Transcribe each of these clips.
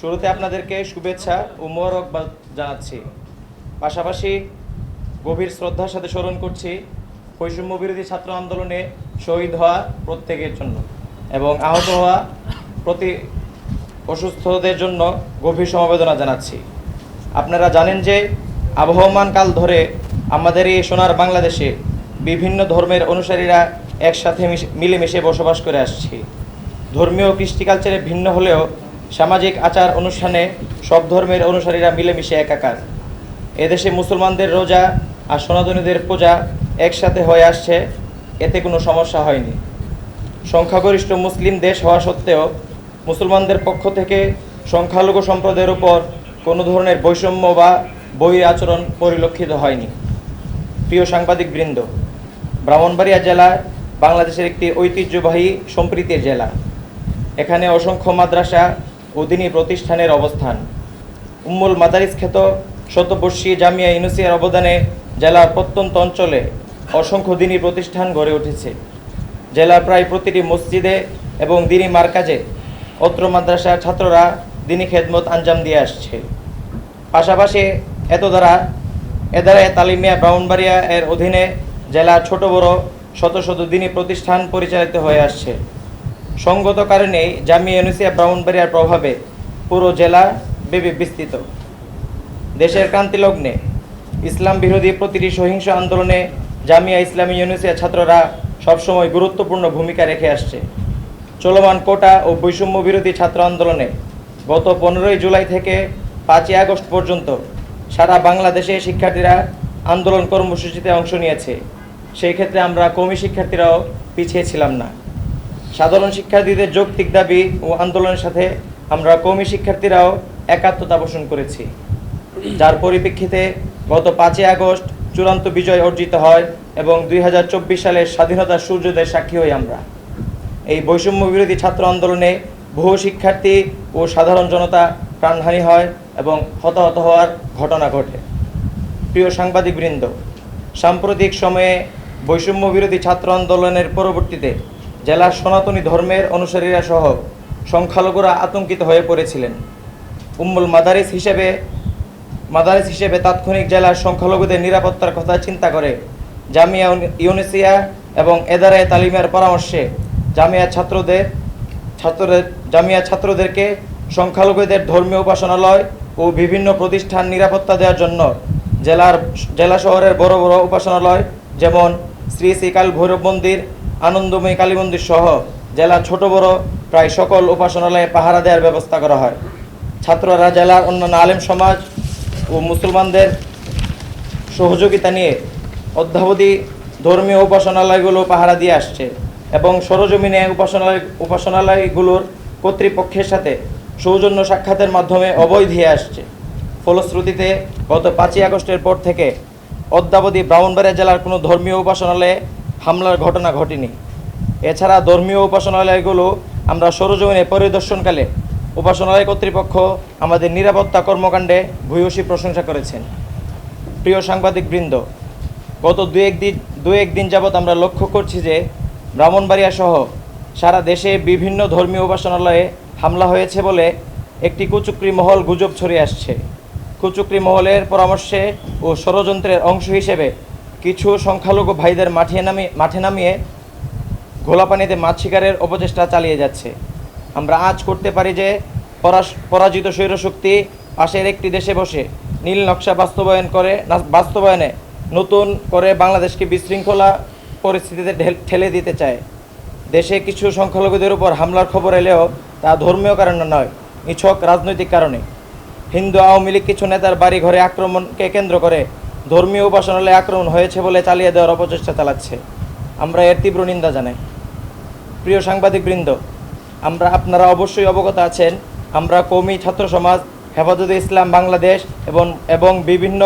শুরুতে আপনাদেরকে শুভেচ্ছা ও মোবারকবাদ জানাচ্ছি। পাশাপাশি গভীর শ্রদ্ধার সাথে স্মরণ করছি, বৈষম্য বিরোধী ছাত্র আন্দোলনে শহীদ হওয়া প্রত্যেকের জন্য এবং আহত হওয়া প্রতি অসুস্থদের জন্য গভীর সমবেদনা জানাচ্ছি। আপনারা জানেন যে আবহমান কাল ধরে আমাদের এই সোনার বাংলাদেশে বিভিন্ন ধর্মের অনুসারীরা একসাথে মিশে- মিলেমিশে বসবাস করে আসছি। ধর্মীয় কৃষ্টি কালচারে ভিন্ন হলেও সামাজিক আচার অনুষ্ঠানে সব ধর্মের অনুসারীরা মিলেমিশে একাকার। এদেশে মুসলমানদের রোজা আর সনাতনীদের পূজা একসাথে হয়ে আসছে, এতে কোনো সমস্যা হয়নি। সংখ্যাগরিষ্ঠ মুসলিম দেশ হওয়া সত্ত্বেও মুসলমানদের পক্ষ থেকে সংখ্যালঘু সম্প্রদায়ের উপর কোনো ধরনের বৈষম্য বা বহির আচরণ পরিলক্ষিত হয়নি। প্রিয় সাংবাদিক বৃন্দ ব্রাহ্মণবাড়িয়া জেলা বাংলাদেশের একটি ঐতিহ্যবাহী সম্প্রীতির জেলা। এখানে অসংখ্য মাদ্রাসা দিনী প্রতিষ্ঠানের অবস্থান। উম্মুল মাদারিস খ্যাত শতবর্ষী জামিয়া ইউনুসিয়ার অবদানে জেলার প্রত্যন্ত অঞ্চলে অসংখ্য দিনী প্রতিষ্ঠান গড়ে উঠেছে। জেলার প্রায় প্রতিটি মসজিদে এবং দিনী মার্কাজে অত্র মাদ্রাসার ছাত্ররা দিনী খেদমত আঞ্জাম দিয়ে আসছে। পাশাপাশি এত দ্বারা এদারে তালিমিয়া ব্রাহ্মণবাড়িয়া এর অধীনে জেলার ছোট বড় শত শত দিনী প্রতিষ্ঠান পরিচালিত হয়ে আসছে। সঙ্গত কারণেই জামিয়া ইউনুসিয়া ব্রাহ্মণবাড়িয়ার প্রভাবে পুরো জেলা ব্যাপী বিস্তৃত। দেশের ক্রান্তি লগ্নে ইসলাম বিরোধী প্রতিটি সহিংস আন্দোলনে জামিয়া ইসলামী ইউনিসিয়া ছাত্ররা সবসময় গুরুত্বপূর্ণ ভূমিকা রেখে আসছে। চলমান কোটা ও বৈষম্য বিরোধী ছাত্র আন্দোলনে গত পনেরোই জুলাই থেকে পাঁচই আগস্ট পর্যন্ত সারা বাংলাদেশে শিক্ষার্থীরা আন্দোলন কর্মসূচিতে অংশ নিয়েছে। সেই ক্ষেত্রে আমরা কমি শিক্ষার্থীরাও পিছিয়ে ছিলাম না। সাধারণ শিক্ষার্থীদের যৌক্তিক দাবি ও আন্দোলনের সাথে আমরা কমি শিক্ষার্থীরাও একাত্মতা পোষণ করেছি। যার পরিপ্রেক্ষিতে গত পাঁচই আগস্ট চূড়ান্ত বিজয় অর্জিত হয় এবং দুই সালের স্বাধীনতার সূর্যোদয়ের সাক্ষী হই আমরা। এই বৈষম্য বিরোধী ছাত্র আন্দোলনে বহু শিক্ষার্থী ও সাধারণ জনতা প্রাণহানি হয় এবং হতাহত হওয়ার ঘটনা ঘটে। প্রিয় সাংবাদিকবৃন্দ, সাম্প্রতিক সময়ে বৈষম্য বিরোধী ছাত্র আন্দোলনের পরবর্তীতে জেলার সনাতনী ধর্মের অনুসারীরা সহ সংখ্যালঘুরা আতঙ্কিত হয়ে পড়েছিলেন। উম্মুল মাদারিস হিসেবে মাদারিস হিসেবে তাৎক্ষণিক জেলার সংখ্যালঘুদের নিরাপত্তার কথা চিন্তা করে জামিয়া ইউনি- ইউনিসিয়া এবং এদারায় তালিমের পরামর্শে জামিয়া ছাত্রদের ছাত্রদের, জামিয়া ছাত্রদেরকে সংখ্যালঘুদের ধর্মীয় উপাসনালয় ও বিভিন্ন প্রতিষ্ঠান নিরাপত্তা দেওয়ার জন্য জেলার, জেলা শহরের বড় বড় উপাসনালয় যেমন শ্রী শ্রী কাল ভৈরব মন্দির আনন্দময়ী কালী মন্দির সহ জেলা ছোট বড় প্রায় সকল উপাসনালয়ে পাহারা দেওয়ার ব্যবস্থা করা হয়। ছাত্ররা জেলার অন্যান্য আলেম সমাজ ও মুসলমানদের সহযোগিতা নিয়ে অদ্যাবধি ধর্মীয় উপাসনালয়গুলো পাহারা দিয়ে আসছে এবং সরজমিনে উপাসনালয়, উপাসনালয়গুলোর কর্তৃপক্ষের সাথে সৌজন্য সাক্ষাতের মাধ্যমে অবৈধ হয়ে আসছে। ফলশ্রুতিতে গত পাঁচই আগস্টের পর থেকে অদ্যাবধি ব্রাহ্মণবাড়িয়া জেলার কোনো ধর্মীয় উপাসনালয়ে হামলার ঘটনা ঘটেনি। এছাড়া ধর্মীয় উপাসনালয়গুলো আমরা সরজমিনে পরিদর্শনকালে উপাসনালয় কর্তৃপক্ষ আমাদের নিরাপত্তা কর্মকাণ্ডে ভূয়সী প্রশংসা করেছেন। প্রিয় সাংবাদিক বৃন্দ গত দু একদিন দু একদিন যাবৎ আমরা লক্ষ্য করছি যে ব্রাহ্মণবাড়িয়া সহ সারা দেশে বিভিন্ন ধর্মীয় উপাসনালয়ে হামলা হয়েছে বলে একটি কুচুকরি মহল গুজব ছড়িয়ে আসছে। কুচুকরি মহলের পরামর্শে ও ষড়যন্ত্রের অংশ হিসেবে কিছু সংখ্যালঘু ভাইদের মাঠে নামিয়ে মাঠে নামিয়ে ঘোলাপানিতে মাছ শিকারের অপচেষ্টা চালিয়ে যাচ্ছে। আমরা আজ করতে পারি যে পরাজিত স্বৈরশক্তি পাশের একটি দেশে বসে নীল নকশা বাস্তবায়ন করে, বাস্তবায়নে নতুন করে বাংলাদেশকে বিশৃঙ্খলা পরিস্থিতিতে ঠেলে দিতে চায়। দেশে কিছু সংখ্যালঘুদের উপর হামলার খবর এলেও তা ধর্মীয় কারণে নয়, নিছক রাজনৈতিক কারণে। হিন্দু আওয়ামী লীগ কিছু নেতার বাড়ি ঘরে আক্রমণকে কেন্দ্র করে ধর্মীয় উপাসনালয়ে আক্রমণ হয়েছে বলে চালিয়ে দেওয়ার অপচেষ্টা চালাচ্ছে। আমরা এর তীব্র নিন্দা জানাই। প্রিয় সাংবাদিকবৃন্দ, আমরা আপনারা অবশ্যই অবগত আছেন, আমরা কৌমি ছাত্র সমাজ, হেফাজতে ইসলাম বাংলাদেশ এবং এবং বিভিন্ন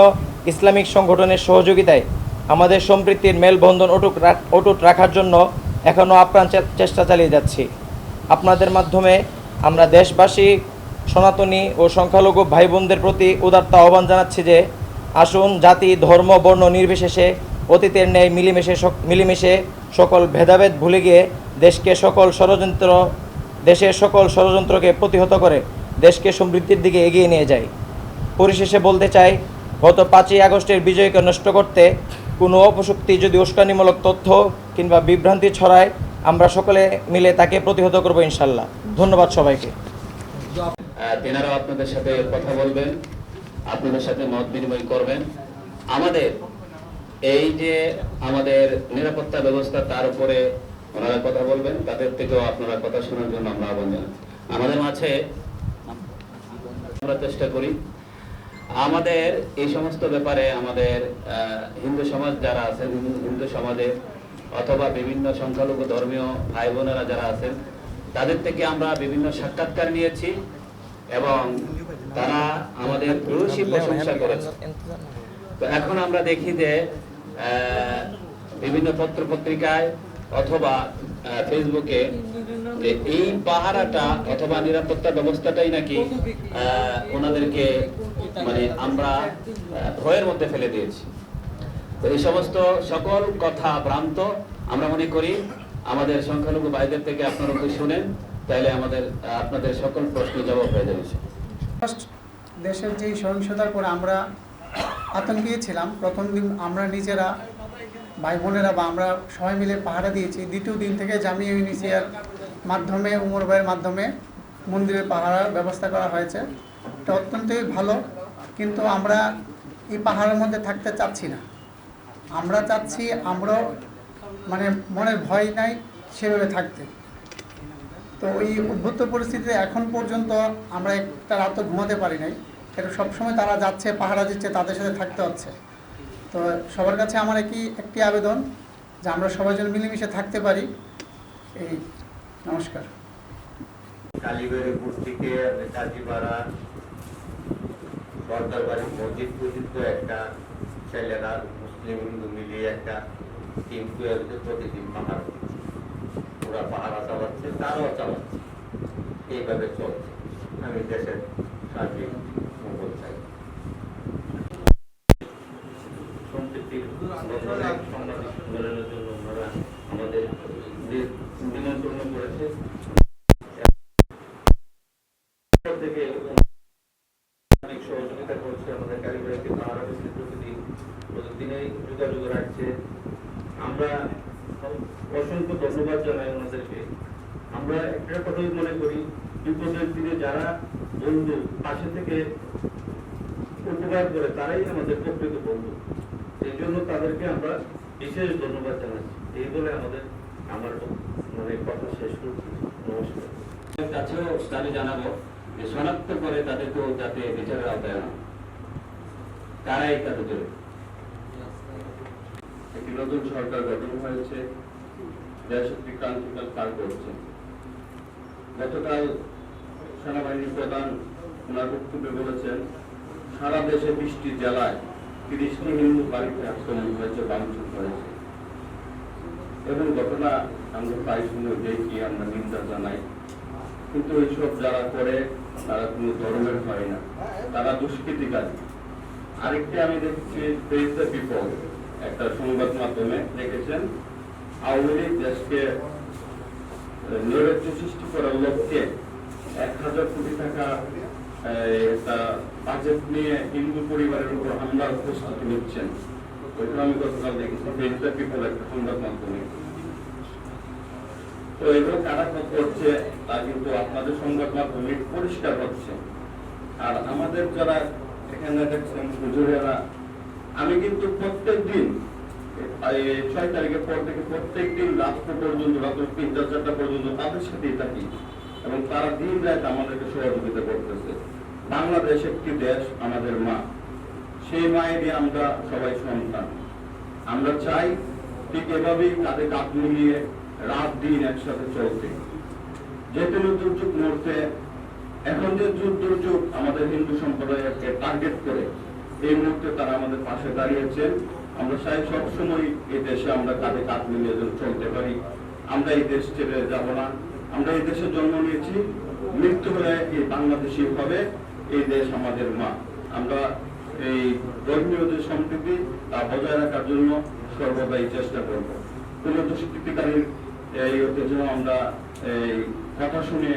ইসলামিক সংগঠনের সহযোগিতায় আমাদের সম্প্রীতির মেলবন্ধন অটুট অটুট রাখার জন্য এখনও আপ্রাণ চেষ্টা চালিয়ে যাচ্ছি। আপনাদের মাধ্যমে আমরা দেশবাসী, সনাতনী ও সংখ্যালঘু ভাই বোনদের প্রতি উদারতা আহ্বান জানাচ্ছি যে আসুন জাতি ধর্ম বর্ণ নির্বিশেষে অতীতের ন্যায় মিলেমিশে মিলেমিশে সকল ভেদাভেদ ভুলে গিয়ে দেশকে সকল ষড়যন্ত্র দেশের সকল ষড়যন্ত্রকে প্রতিহত করে দেশকে সমৃদ্ধির দিকে এগিয়ে নিয়ে যায়। পরিশেষে বলতে চাই গত পাঁচই আগস্টের বিজয়কে নষ্ট করতে কোনো অপশক্তি যদি উস্কানিমূলক তথ্য কিংবা বিভ্রান্তি ছড়ায় আমরা সকলে মিলে তাকে প্রতিহত করব ইনশাল্লাহ। ধন্যবাদ সবাইকে। আহ, তেনারাও আপনাদের সাথে কথা বলবেন। আপনাদের সাথে মত বিনিময় করবেন। আমাদের এই যে আমাদের নিরাপত্তা ব্যবস্থা, তার উপরে ওনারা কথা বলবেন। তাদের থেকেও আপনারা কথা শোনার জন্য আমরা আহ্বান জানাই। আমাদের মাঝে আমরা চেষ্টা করি। আমাদের এই সমস্ত ব্যাপারে আমাদের হিন্দু সমাজ যারা আছেন, হিন্দু সমাজে অথবা বিভিন্ন সংখ্যালঘু ধর্মীয় ভাই বোনেরা যারা আছেন, তাদের থেকে আমরা বিভিন্ন সাক্ষাৎকার নিয়েছি এবং তারা আমাদের ভূয়সী প্রশংসা করেছে। তো এখন আমরা দেখি যে বিভিন্ন পত্র পত্রিকায় অথবা ফেসবুকে যে এই পাহারাটা অথবা নিরাপত্তা ব্যবস্থাটাই নাকি ওনাদেরকে মানে আমরা ভয়ের মধ্যে ফেলে দিয়েছি। তো এই সমস্ত সকল কথা ভ্রান্ত, আমরা মনে করি আমাদের সংখ্যালঘু ভাইদের থেকে আপনারা শুনেন, তাহলে আমাদের আপনাদের সকল প্রশ্নের জবাব হয়ে যাবে। দেশের যে সহিংসতার পরে আমরা আতঙ্কে ছিলাম প্রথম দিন আমরা নিজেরা ভাই বোনেরা বা আমরা সবাই মিলে পাহারা দিয়েছি। দ্বিতীয় দিন থেকে জামিয়া ইউনিসিয়ার মাধ্যমে, উমর ভাইয়ের মাধ্যমে মন্দিরে পাহারার ব্যবস্থা করা হয়েছে। এটা অত্যন্তই ভালো, কিন্তু আমরা এই পাহাড়ের মধ্যে থাকতে চাচ্ছি না। আমরা চাচ্ছি আমরাও মানে মনের ভয় নাই সেভাবে থাকতে। তো এই উদ্ভূত পরিস্থিতিতে এখন পর্যন্ত আমরা একটা রাতও ঘুমাতে পারি নাই। এটা সবসময় তারা যাচ্ছে, পাহারা দিচ্ছে, তাদের সাথে থাকতে হচ্ছে। তো সবার কাছে আমার একই, একটি আবেদন যে আমরা সবাই যেন মিলেমিশে থাকতে পারি। এই, নমস্কার। মসজিদ একটা ছেলেরা মুসলিম হিন্দু মিলিয়ে একটা টিম প্রতিদিন পাহাড়। ওরা পাহারা চালাচ্ছে, তারাও চালাচ্ছে। এইভাবে চলছে। আমি দেশের সার্বিক মঙ্গল চাই। সহযোগিতা করছে আমাদের পাহারা প্রতিদিন যোগাযোগ রাখছে। আমরা অসংখ্য ধন্যবাদ জানাই ওনাদেরকে আমরা একটা কথাই মনে করি বিপদের দিনে যারা বন্ধু পাশে থেকে উপকার করে তারাই আমাদের প্রকৃত বন্ধু। এই জন্য তাদেরকে আমরা বিশেষ ধন্যবাদ জানাচ্ছি। এই বলে আমাদের আমার মানে কথা শেষ করছি। নমস্কার। কাছেও দাবি জানাব যে শনাক্ত করে তাদেরকেও যাতে বিচারের আওতায় আনা। কারাই তাতে জড়িত একটি নতুন সরকার গঠন হয়েছে দেশ একটি ক্রান্তিকাল পার করছে। গতকাল সেনাবাহিনীর প্রধান ওনার বক্তব্যে বলেছেন, সারা দেশে বৃষ্টি জেলায় তিরিশটি হিন্দু বাড়িতে আক্রমণ হয়েছে ভাঙচুর হয়েছে। এবং ঘটনা আমরা প্রায় সময় দেখি, আমরা নিন্দা জানাই। কিন্তু এইসব যারা করে, তারা কোনো ধর্মের হয় না। তারা দুষ্কৃতিকারী। আরেকটি আমি দেখছি ফেস দ্য পিপল একটা সংবাদ মাধ্যমে দেখেছেন, আওয়ামী লীগ দেশকে নৈরাজ্য সৃষ্টি করার লক্ষ্যে এক হাজার কোটি টাকা বাজেট নিয়ে হিন্দু পরিবারের উপর হামলার প্রস্তুতি নিচ্ছেন। আমি গতকাল দেখেছি পিপল একটা সংবাদ মাধ্যমে। তো এগুলো কারা করছে, তা কিন্তু আপনাদের সংবাদ মাধ্যমে পরিষ্কার হচ্ছে। আর আমাদের যারা এখানে দেখছেন হুজুরেরা, আমি কিন্তু প্রত্যেক দিন ছয় তারিখের পর থেকে প্রত্যেক দিন রাত পর্যন্ত রাত তিনটা চারটা পর্যন্ত তাদের সাথেই থাকি। এবং তারা দিন রাত আমাদেরকে সহযোগিতা করতেছে। বাংলাদেশ একটি দেশ, আমাদের মা। সেই মায়েরই আমরা সবাই সন্তান। আমরা চাই ঠিক এভাবেই মিলিয়ে রাত দিন একসাথে চলতে। যে দুর্যোগ মুহূর্তে, এখন যে দুর্যোগ, আমাদের হিন্দু সম্প্রদায়কে টার্গেট করে, এই মুহূর্তে তারা আমাদের পাশে দাঁড়িয়েছেন। আমরা চাই সবসময় এই দেশে আমরা কাঁধে কাঁধ মিলিয়ে যেন চলতে পারি। আমরা এই দেশ ছেড়ে যাব না। আমরা এই দেশে জন্ম নিয়েছি। মৃত্যু হলে এই বাংলাদেশি হবে। এই দেশ আমাদের মা। আমরা এই ধর্মীয় যে সম্প্রীতি, তা বজায় রাখার জন্য সর্বদাই চেষ্টা করব। কোন দুষ্কৃতিকারীর এই ঐতিহ্য আমরা এই কথা শুনে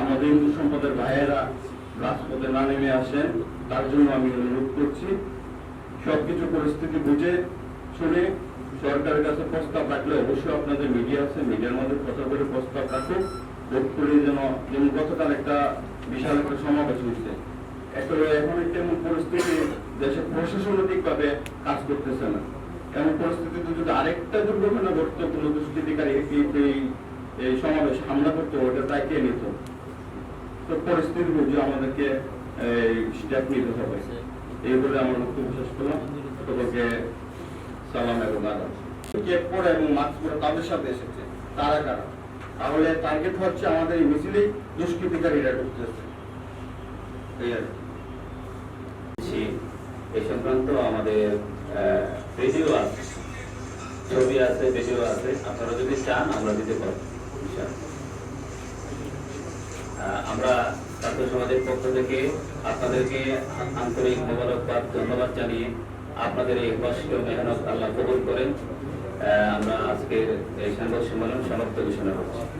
আমাদের হিন্দু সম্পদের ভাইয়েরা রাজপথে না নেমে আসেন, তার জন্য আমি অনুরোধ করছি। সবকিছু পরিস্থিতি বুঝে শুনে সরকারের কাছে প্রস্তাব রাখলে অবশ্যই আপনাদের মিডিয়া আছে মিডিয়ার মধ্যে কথা বলে প্রস্তাব রাখুক। হোপফুলি যেন যেমন গতকাল একটা বিশাল একটা সমাবেশ হয়েছে। আসলে এখন একটা এমন পরিস্থিতি দেশে প্রশাসনিক ভাবে কাজ করতেছে না। এমন পরিস্থিতিতে যদি আরেকটা দুর্ঘটনা ঘটতো, কোনো দুষ্কৃতিকারী এই- এই- এই সমাবেশ হামলা করতো, ওটা তাই কে নিত? তো পরিস্থিতি বুঝে আমাদেরকে স্টেপ নিতে হবে। এই বলে আমার বক্তব্য শেষ করলাম। সকলকে সালাম এবং আদাব কেপ পরে এবং মাস্ক পরে তাদের সাথে এসেছে তারা কারা? তাহলে টার্গেট হচ্ছে আমাদের এই মিছিলেই দুষ্কৃতিকারীরা ঢুকতেছে। এই আর এই সংক্রান্ত আমাদের ভিডিও আছে ছবি আছে ভিডিও আছে আপনারা যদি চান আমরা দিতে পারব আহ, আমরা ছাত্র সমাজের পক্ষ থেকে আপনাদেরকে আন্তরিক মোবারকবাদ ধন্যবাদ জানিয়ে আপনাদের এই কষ্ট মেহনত আল্লাহ কবুল করেন। আমরা আজকের এই সংবাদ সম্মেলন সমাপ্ত ঘোষণা করছি।